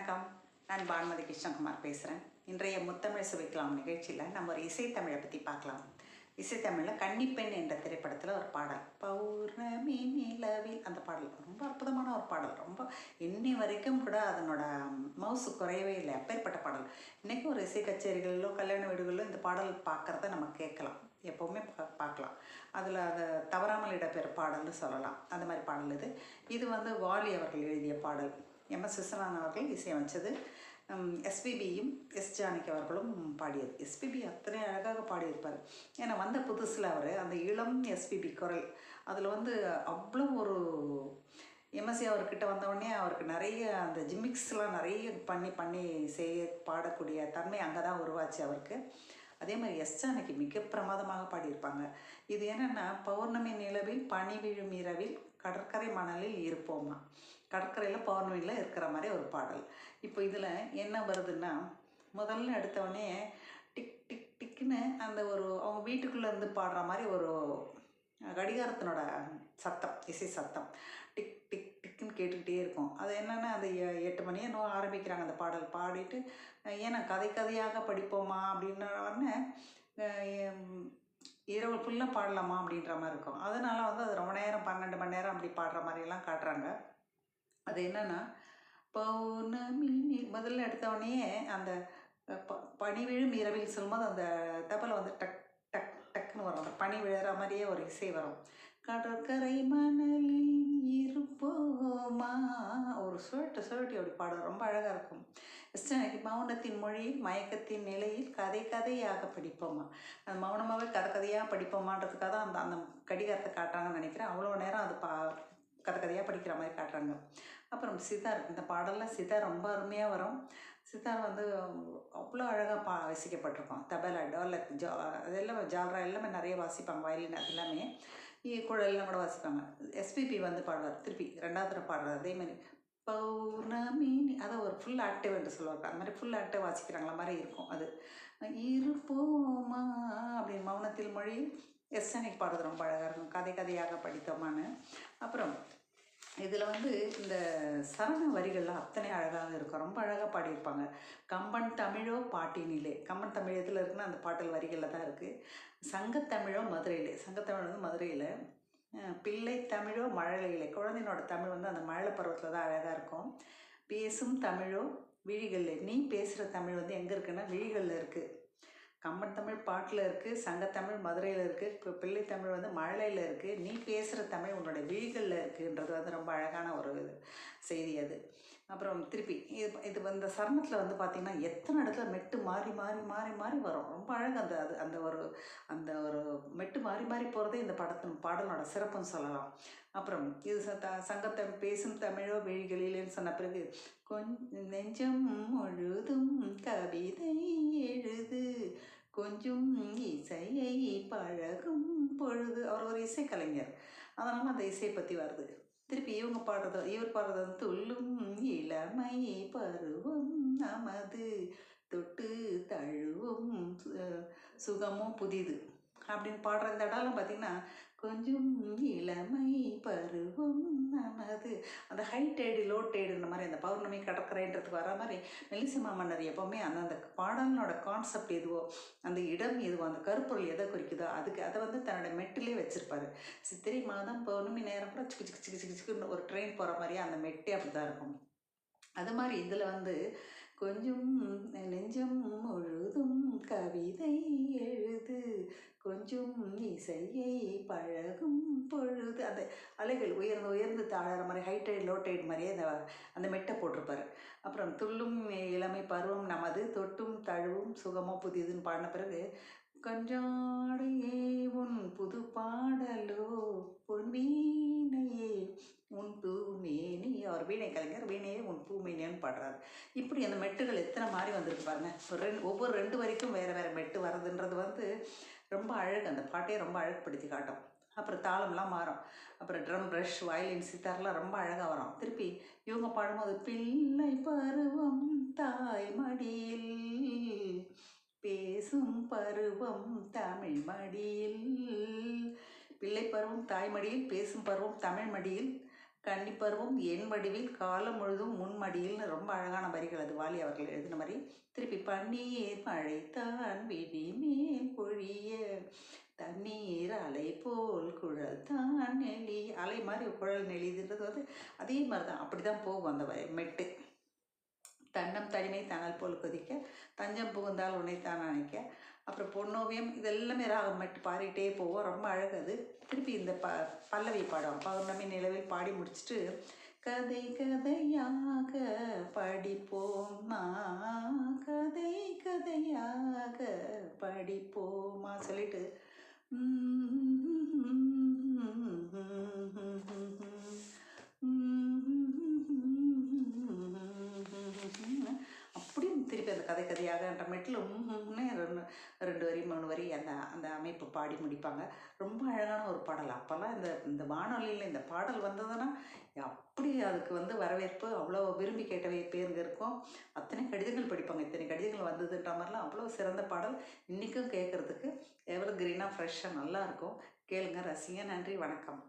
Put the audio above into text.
வணக்கம். நான் பானுமதி கிருஷ்ணகுமார் பேசுகிறேன் இன்றைய முத்தமிழ் சுவைக்கலாம் நிகழ்ச்சியில் நம்ம ஒரு இசைத்தமிழை பற்றி பார்க்கலாம். இசைத்தமிழில் கன்னிப்பெண் என்ற திரைப்படத்தில் ஒரு பாடல். பௌர்ணமி நிலவில் அந்த பாடல் ரொம்ப அற்புதமான ஒரு பாடல். ரொம்ப இன்னி வரைக்கும் கூட அதனோட மவுசு குறையவே இல்லை. அப்பேற்பட்ட பாடல். இன்றைக்கி ஒரு இசை கச்சேரிகளிலோ கல்யாண வீடுகளிலோ இந்த பாடல் பார்க்குறத நம்ம கேட்கலாம். எப்போவுமே பா பார்க்கலாம். அதில் அதை தவறாமல் இடம்பெற பாடல்னு சொல்லலாம். அந்த மாதிரி பாடல் இது. இது வந்து வாலி அவர்கள் எழுதிய பாடல். எம் எஸ் விஸ்வநாதன் அவர்கள் இசையமைச்சது. எஸ்பிபியும் எஸ் ஜானகி அவர்களும் பாடியது. எஸ்பிபி அத்தனை அழகாக பாடியிருப்பார். ஏன்னா வந்த புதுசில் அவர் அந்த இளம் எஸ்பிபி குரல். அதில் வந்து அவ்வளோ ஒரு எம்எஸ்சி அவர்கிட்ட வந்தவுடனே அவருக்கு நிறைய அந்த ஜிமிக்ஸ்லாம் நிறைய பண்ணி பண்ணி செய்ய பாடக்கூடிய தன்மை அங்கே தான் உருவாச்சு அவருக்கு. அதே மாதிரி எஸ் ஜானகி மிக பிரமாதமாக பாடியிருப்பாங்க. இது என்னென்னா பௌர்ணமி நிலவில் பனி விழும் இரவில் கடற்கரை மணலில் இருப்போமா? கடற்கரையில் பௌர்ணமியில் இருக்கிற மாதிரி ஒரு பாடல். இப்போ இதில் என்ன வருதுன்னா முதல்ல எடுத்தவொடனே டிக் டிக் டிக்குன்னு அந்த ஒரு அவங்க வீட்டுக்குள்ளே இருந்து பாடுற மாதிரி ஒரு கடிகாரத்தினோட சத்தம் இசை சத்தம். டிக் டிக் டிக்குன்னு கேட்டுக்கிட்டே இருக்கும். அது என்னென்னா அந்த எட்டு மணி இன்னும் ஆரம்பிக்கிறாங்க அந்த பாடல். பாடிட்டு ஏன்னா கதை கதையாக படிப்போமா அப்படின்ன உடனே இரவு ஃபுல்லாக பாடலாமா அப்படின்ற மாதிரி இருக்கும். அதனால வந்து அது ரொம்ப நேரம் பன்னெண்டு மணி நேரம் அப்படி பாடுற மாதிரிலாம் காட்டுறாங்க. அது என்னன்னா பௌர்ணமி முதல்ல எடுத்தவொடனே அந்த ப பனி விழும் இரவில் சொல்லும்போது அந்த தபலை வந்து டக் டக் டக்குன்னு வரும். அந்த பனி விழுற மாதிரியே ஒரு இசை வரும். கடற்கரை மணலில் இருப்போமா? ஒரு சுழட்டு சுழட்டி அப்படி பாடும் ரொம்ப அழகாக இருக்கும். மௌனத்தின் மொழியில் மயக்கத்தின் நிலையில் கதை கதையாக படிப்போமா? அந்த மௌனமாகவே கதை கதையாக படிப்போமான்றதுக்காக தான் அந்த அந்த கடிகாரத்தை காட்டுறாங்கன்னு நினைக்கிறேன். அவ்வளோ நேரம் அது பா கதை கதையாக படிக்கிற மாதிரி காட்டுறாங்க. அப்புறம் சித்தார் இந்த பாடலில் சித்தார் ரொம்ப அருமையாக வரும். சித்தார் வந்து அவ்வளோ அழகாக பா வாசிக்கப்பட்டிருக்கும் தபலா டோலக் ஜா அதெல்லாம் ஜால்ரா எல்லாமே நிறைய வாசிப்பாங்க வயலின் அது எல்லாமே குழல்லாம் கூட வாசிப்பாங்க. எஸ்பிபி வந்து பாடுவார் திருப்பி ரெண்டாவது தடவை பாடுறாரு. அதே மாதிரி பௌர்ணமி அதை ஒரு ஃபுல் ஆக்டிவ் என்று சொல்லுவாங்க. அந்த மாதிரி ஃபுல் ஆக்டிவ் வாசிக்கிறாங்களா மாதிரி இருக்கும் அது. இருப்போமா அப்படின்னு மௌனத்தில் மொழி. எஸ்எனிக் பாடுறது ரொம்ப அழகாக இருக்கும். கதை கதையாக படித்தோமான்னு. அப்புறம் இதில் வந்து இந்த சரண வரிகள்லாம் அத்தனை அழகாக இருக்கும். ரொம்ப அழகாக பாடியிருப்பாங்க. கம்பன் தமிழோ பாட்டினிலே. கம்பன் தமிழத்தில் இருக்குன்னா அந்த பாடல் வரிகளில் தான் இருக்குது சங்கத்தமிழோ மதுரையிலே. சங்கத்தமிழ் வந்து மதுரையில். பிள்ளை தமிழோ மழலையிலே. குழந்தையினோட தமிழ் வந்து அந்த மழலை பருவத்தில் தான் அழகாக இருக்கும். பேசும் தமிழோ விழிகளில். நீ பேசுகிற தமிழ் வந்து எங்கே இருக்குன்னா விழிகளில் இருக்குது கம்மன் தமிழ் பாட்டில் இருக்குது சங்கத்தமிழ் மதுரையில் இருக்குது இப்போ பிள்ளை தமிழ் வந்து மழலையில் இருக்குது நீ பேசுகிற தமிழ் உன்னோட விழிகளில் இருக்குன்றது வந்து ரொம்ப அழகான ஒரு செய்தி அது. அப்புறம் திருப்பி இது இது இந்த சரணத்தில் வந்து பார்த்திங்கன்னா எத்தனை இடத்துல மெட்டு மாறி மாறி மாறி மாறி வரும். ரொம்ப அழகு அந்த அது அந்த ஒரு அந்த ஒரு மெட்டு மாறி மாறி போகிறதே இந்த படத்தின் பாடலோட சிறப்புன்னு சொல்லலாம். அப்புறம் இது த- சங்கத்தமிழ் பேசும் தமிழோ விழிகளிலேன்னு சொன்ன பிறகு கொஞ்சம் நெஞ்சம் முழுதும் கொஞ்சம் இசையை பழகும் பொழுது அவர் ஒரு இசைக்கலைஞர். அதனால் அந்த இசையை பற்றி வருது. திருப்பி இவங்க பாடுறது இவர் பாடுறது வந்து துள்ளும் இளமை பருவம் நமது. தொட்டு தழுவும் சு- சுகமும் புதிது. அப்படின்னு பாடுற இந்த இடம்லாம் பார்த்தீங்கன்னா கொஞ்சம் இளமை அந்த ஹை டேடு லோ டைடுன்ற மாதிரி அந்த பௌர்ணமி கடற்கரைன்றதுக்கு வர மாதிரி மெல்லிசமா மன்னர் எப்போவுமே அந்த அந்த பாடலோட கான்செப்ட் எதுவோ அந்த இடம் எதுவோ அந்த கருப்பொருள் எதை குறிக்குதோ அதுக்கு அதை வந்து தன்னோட மெட்டிலே வச்சுருப்பாரு. சித்திரை மாதம் பௌர்ணமி நேரம் கூட சிக்கு சிக்கு சிக்கு சிக்கு சிக்குன்னு ஒரு ட்ரெயின் போகிற மாதிரியே அந்த மெட்டே அப்படி தான் இருக்கும். அது மாதிரி இதில் வந்து கொஞ்சம் நெஞ்சம் முழுதும் கவிதை எழுது. கொஞ்சம் இசையை பழகும் பொழுது. அந்த அலைகள் உயர்ந்து உயர்ந்து தாழற மாதிரி ஹை டைட் மாதிரியே அந்த அந்த மெட்டை போட்டிருப்பாரு. அப்புறம் துள்ளும் இளமை பருவம் நமது தொட்டும் தழுவும் சுகமோ புதியதுன்னு பாடின பிறகு கொஞ்சாடையே உன் புது பாடலோ பொன் வீணையே உன் அவர் வீணை கலைஞர் வீணையே உன் பூமினேன்னு பாடுறாரு. இப்படி அந்த மெட்டுகள் எத்தனை மாதிரி வந்திருக்கு பாருங்க. ஒரு ரெண்டு ஒவ்வொரு ரெண்டு வரைக்கும் வேறு வேறு மெட்டு வர்றதுன்றது வந்து ரொம்ப அழகு. அந்த பாட்டையே ரொம்ப அழகுப்படுத்தி காட்டும். அப்புறம் தாளம்லாம் மாறும். அப்புறம் ட்ரம் ப்ரஷ் வயலின் சித்தார்லாம் ரொம்ப அழகாக வரும். திருப்பி இவங்க பாடும்போது பிள்ளை பருவம் தாய் மடியில் பேசும் பருவம் தமிழ் மடியில் பிள்ளை பருவம் தாய் மடியில் பேசும் பருவம் தமிழ் மடியில் கன்னிப்பருவம் என் வடிவில் காலம் முழுதும் முன்மடியில் ரொம்ப அழகான வரிகள் அது. வாலி அவர்கள் எழுதின மாதிரி திருப்பி பன்னீர் மழைத்தான் விழி மேல் பொழிய தண்ணீர் அலை போல் குழல் தான் நெளி. அலை மாதிரி குழல் நெளிதுன்றது வந்து அதே மாதிரி தான். அப்படி தான் போகும் அந்த மெட்டு. தன்னம் தனிமை தனல் போல் கொதிக்க தஞ்சம் புகுந்தால் உன்னைத்தான் நினைக்க அப்புறம் பொன்னோவியம் இதெல்லாமே ராகம் மட்டும் பாடிட்டே போவோம். ரொம்ப அழகு அது. திருப்பி இந்த ப பல்லவி பாடம் பௌர்ணமி நிலவில் பாடி முடிச்சுட்டு கதை கதையாக படிப்போம்மா கதை கதையாக படிப்போமா சொல்லிட்டு அப்படியும் திருப்பி அந்த கதை மெட்டில் ரெண்டு ரெண்டு வரி மூணு வரி அந்த அந்த அமைப்பு பாடி முடிப்பாங்க. ரொம்ப அழகான ஒரு பாடல். அப்போல்லாம் இந்த இந்த வானொலியில் இந்த பாடல் வந்ததுன்னா அப்படி அதுக்கு வந்து வரவேற்பு அவ்வளோ விரும்பி கேட்டவை பேருங்க இருக்கும். அத்தனை கடிதங்கள் படிப்பாங்க. இத்தனை கடிதங்கள் வந்ததுன்ற மாதிரிலாம் அவ்வளோ சிறந்த பாடல். இன்றைக்கும் கேட்குறதுக்கு எவ்வளோ க்ரீனாக ஃப்ரெஷ்ஷாக நல்லாயிருக்கும் கேளுங்க. ரசிங்க. நன்றி. வணக்கம்.